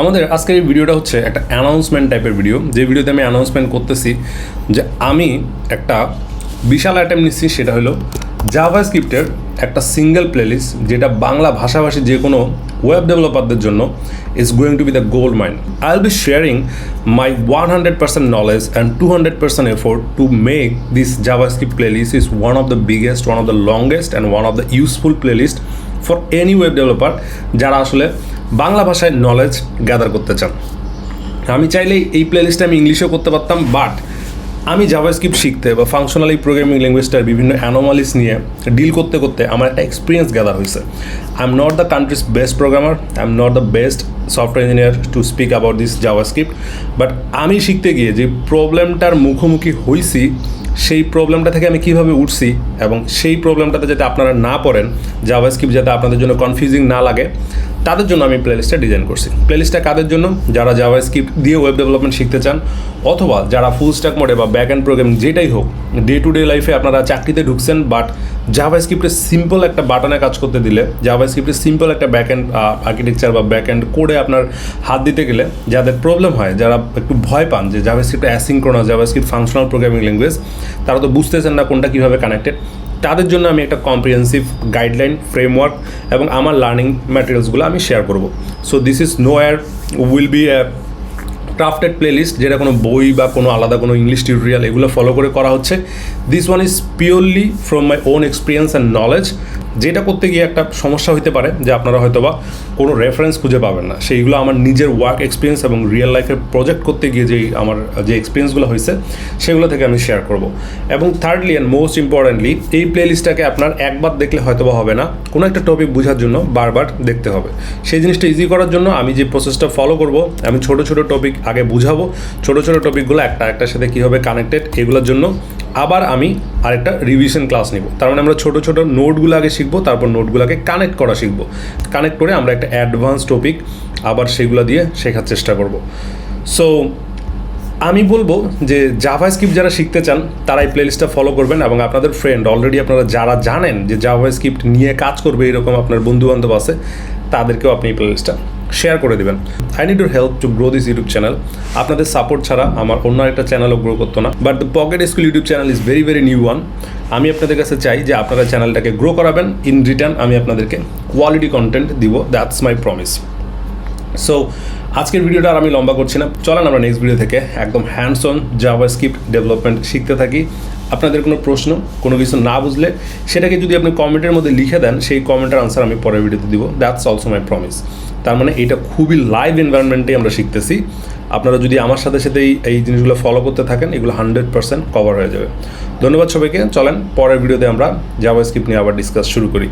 আমাদের আজকের এই ভিডিওটা হচ্ছে একটা অ্যানাউন্সমেন্ট টাইপের ভিডিও যে ভিডিওতে আমি অ্যানাউন্সমেন্ট করতেছি যে আমি একটা বিশাল আইটেম নিচ্ছি, সেটা হলো জাভা স্ক্রিপ্টের একটা সিঙ্গেল প্লেলিস্ট যেটা বাংলা ভাষাভাষী যে কোনো ওয়েব ডেভেলপারদের জন্য is going to be the gold mind I will be sharing my one hundred percent knowledge and two hundred percent effort to make this JavaScript playlist is one of the biggest one of the longest and one of the useful playlist for any web developer যারা আসলে বাংলা ভাষায় knowledge gather করতে চান। আমি চাইলে এই প্লেলিস্টে আমি ইংলিশেও করতে পারতাম বাট আমি জাভাস্ক্রিপ্ট শিখতে বা ফাংশনাল প্রোগ্রামিং ল্যাঙ্গুয়েজটার বিভিন্ন অ্যানোমালিস নিয়ে ডিল করতে করতে আমার একটা এক্সপিরিয়েন্স গ্যাদার হয়েছে। I am not the country's best programmer I am not the best software engineer to speak about this JavaScript but আমি শিখতে গিয়ে যে প্রবলেমটার মুখোমুখি হয়েছি সেই প্রবলেমটা থেকে আমি কীভাবে উঠছি এবং সেই প্রবলেমটাতে যাতে আপনারা না পড়েন জাভাস্ক্রিপ্ট যাতে আপনাদের জন্য কনফিউজিং না লাগে তাদের জন্য আমি প্লেলিস্টটা ডিজাইন করছি। প্লেলিস্টটা কাদের জন্য? যারা জাভা স্ক্রিপ্ট দিয়ে ওয়েব ডেভেলপমেন্ট শিখতে চান, অথবা যারা ফুল স্ট্যাক মোডে বা ব্যাক অ্যান্ড প্রোগ্রাম যেটাই হোক ডে টু ডে লাইফে আপনারা চাকরিতে ঢুকছেন বাট জাভা স্ক্রিপ্টের সিম্পল একটা বাটনে কাজ করতে দিলে জাভা স্ক্রিপ্টের সিম্পল একটা ব্যাক অ্যান্ড আর্কিটেকচার বা ব্যাক অ্যান্ড কোডে আপনার হাত দিতে গেলে, যাদের প্রবলেম হয়, যারা একটু ভয় পান যে JavaScript asynchronous JavaScript functional programming language তারা তো বুঝতেছেন না কোনটা কীভাবে কানেক্টেড তাদের জন্য আমি একটা কম্প্রিহেন্সিভ গাইডলাইন ফ্রেমওয়ার্ক এবং আমার লার্নিং ম্যাটেরিয়ালসগুলো আমি শেয়ার করব। So this is no air will be crafted playlist যেটা কোনো বই বা কোনো আলাদা কোনো ইংলিশ টিউটোরিয়াল এগুলো ফলো করে করা হচ্ছে। This one is purely from my own experience and knowledge যেটা করতে গিয়ে একটা সমস্যা হতে পারে যে আপনারা হয়তো বা কোনো রেফারেন্স খুঁজে পাবেন না। সেইগুলো আমার নিজের ওয়ার্ক এক্সপিরিয়েন্স এবং রিয়েল লাইফের প্রজেক্ট করতে গিয়ে যেই আমার, যে এক্সপিরিয়েন্সগুলো হয়েছে সেগুলো থেকে আমি শেয়ার করব। এবং থার্ডলি অ্যান্ড মোস্ট ইম্পর্টেন্টলি এই প্লেলিস্টটাকে আপনার একবার দেখলে হয়তো বা হবে না। কোনো একটা টপিক বোঝার জন্য বারবার দেখতে হবে। সেই জিনিসটা ইজি করার জন্য আমি যে প্রসেসটা ফলো করব, আমি ছোট ছোট টপিক আগে বুঝাবো। ছোট ছোট টপিকগুলো একটা একটার সাথে কীভাবে কানেক্টেড এগুলোর জন্য আবার আমি আরেকটা রিভিশন ক্লাস নিব। তার মানে আমরা ছোটো ছোটো নোটগুলো আগে শিখব, তারপর নোটগুলোকে কানেক্ট করা শিখব। কানেক্ট করে আমরা একটা অ্যাডভান্স টপিক আবার সেগুলো দিয়ে শেখার চেষ্টা করব। সো আমি বলব যে জাভা স্ক্রিপ্ট যারা শিখতে চান, তারা এই প্লেলিস্টটা ফলো করবেন এবং আপনাদের ফ্রেন্ড অলরেডি আপনারা যারা জানেন যে জাভা স্ক্রিপ্ট নিয়ে কাজ করবে, এরকম আপনার বন্ধু বান্ধব আছে, তাদেরকেও আপনি এই প্লেলিস্টটা শেয়ার করে দেবেন। I need your help to grow this YouTube channel আপনাদের সাপোর্ট ছাড়া আমার অন্য একটা চ্যানেলও গ্রো করতো না। But the pocket school YouTube channel is very very new one আমি আপনাদের কাছে চাই যে আপনারা চ্যানেলটাকে গ্রো করাবেন। ইন রিটার্ন আমি আপনাদেরকে কোয়ালিটি কন্টেন্ট দিব। দ্যাটস মাই প্রমিস সো আজকের ভিডিওটা আর আমি লম্বা করছি না। চলেন আমরা নেক্সট ভিডিও থেকে একদম hands on JavaScript development শিখতে থাকি। আপনাদের কোনো প্রশ্ন, কোনো কিছু না বুঝলে সেটাকে যদি আপনি কমেন্টের মধ্যে লিখে দেন, সেই কমেন্টের আনসার আমি পরের ভিডিওতে দিব। দ্যাটস অলসো মাই প্রমিস তার মানে এটা খুবই লাইভ এনভায়রনমেন্টে আমরা শিখতেছি। আপনারা যদি আমার সাথে সাথে এই জিনিসগুলো ফলো করতে থাকেন, এগুলো হান্ড্রেড পার্সেন্ট কভার হয়ে যাবে। ধন্যবাদ সবাইকে। চলেন পরের ভিডিওতে আমরা জাভা স্ক্রিপ্ট নিয়ে আবার ডিসকাস শুরু করি।